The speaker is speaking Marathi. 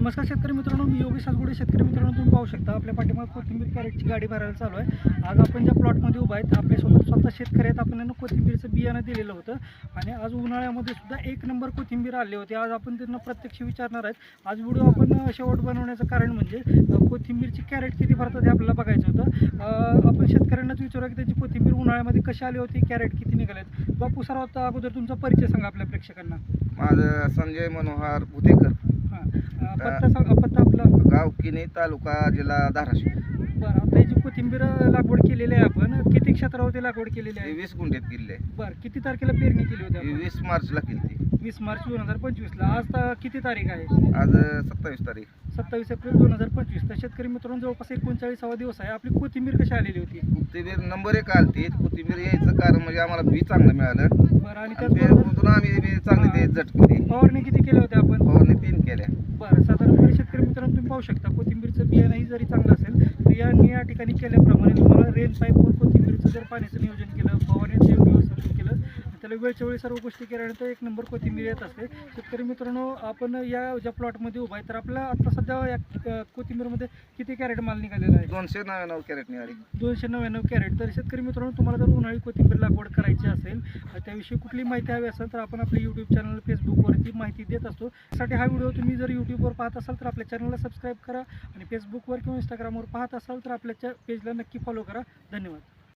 नमस्कार शेतकरी मित्रांनो मी योगेश सातगुडे शेतकरी मित्रांनो तुम्ही पाहू शकता आपल्या पाठीमागे कोथिंबीर कॅरेटची गाडी भरायला चालू आहे. आज आपण ज्या प्लॉटमध्ये उभा आहेत आपल्यासोबत स्वतः शेतकरी आहेत. आपण त्यांना कोथिंबीरचं बियाणं दिलेलं होतं. आणि आज उन्हाळ्यामध्ये सुद्धा एक नंबर कोथिंबीर आले होती. आज आपण त्यांना प्रत्यक्ष विचारणार आहेत. आज व्हिडिओ आपण शेवट बनवण्याचं कारण म्हणजे कोथिंबीरची कॅरेट किती भरतात हे आपल्याला बघायचं होतं. आपण शेतकऱ्यांनाच विचारूया की त्याची कोथिंबीर उन्हाळ्यामध्ये कशी आली होती कॅरेट किती निघालेत. बापू सर्वात अगोदर तुमचा परिचय सांगा आपल्या प्रेक्षकांना. माझं संजय मनोहर भुतेकर. हां. पत्ता सांगा पत्ता आपला. गाव किनी तालुका जिल्हा धाराशिव. बरं आता ही जी कोथिंबीर लागवड केलेली आहे आपण. किती क्षेत्रावरती लागवड केलेली आहे? वीस गुंठ्यात किल्ले बरं किती तारखेला पेरणी केली होती आपण? वीस मार्चला केली वीस मार्च दोन हजार पंचवीसला. आज किती तारीख आहे? आज सत्तावीस तारीख. सत्तावीस एप्रिल दोन हजार पंचवीस. तर शेतकरी मित्रांनो जवळपास एकोणचाळीसावा दिवस आहे. आपली कोथिंबीर कशी आलेली होती? कोथिंबीर नंबर एक आलती. कोथिंबीर यायचं कारण म्हणजे आम्हाला बी चांगलं मिळालं. बरं आणि आणि त्याचबरोबर त्यातून आम्ही बी चांगली ते झट केली फवारणी किती होत्या आपण फवारणी तीन केल्या बरं साधारणपणे शेतकरी मित्रांनो तुम्ही पाहू शकता कोथिंबीरचं बियाणंही जरी चांगलं असेल तर यांनी या ठिकाणी केल्याप्रमाणे तुम्हाला रेन पाईपवर कोथिंबीरचं जर पाण्याचं नियोजन केलं फवारण्याचं योग्य व्यवस्थापन केलं त्याला वेळच्या वेळी सर्व गोष्टी केल्यानंतर एक नंबर कोथिंबीर येत असते. शेतकरी मित्रांनो आपण या ज्या प्लॉटमध्ये उभा आहे तर आपला आता सध्या या कोथिंबीरमध्ये किती कॅरेट माल निघालेला आहे? दोनशे नव्याण्णव कॅरेट निघाली. दोनशे नव्याण्णव कॅरेट. तर शेतकरी मित्रांनो तुम्हाला जर उन्हाळी कोथिंबीर लागवड करायची असेल त्याविषयी कुठली माहिती हवी असेल तर आपण आपल्या यूट्यूब चॅनल फेसबुकवरती माहिती देत असतो. त्यासाठी हा व्हिडिओ तुम्ही जर यूट्यूबवर पाहत असाल तर आपल्या चॅनलला सबस्क्राईब करा आणि फेसबुकवर किंवा इंस्टाग्रामवर पाहत असाल तर आपल्या पेजला नक्की फॉलो करा. धन्यवाद.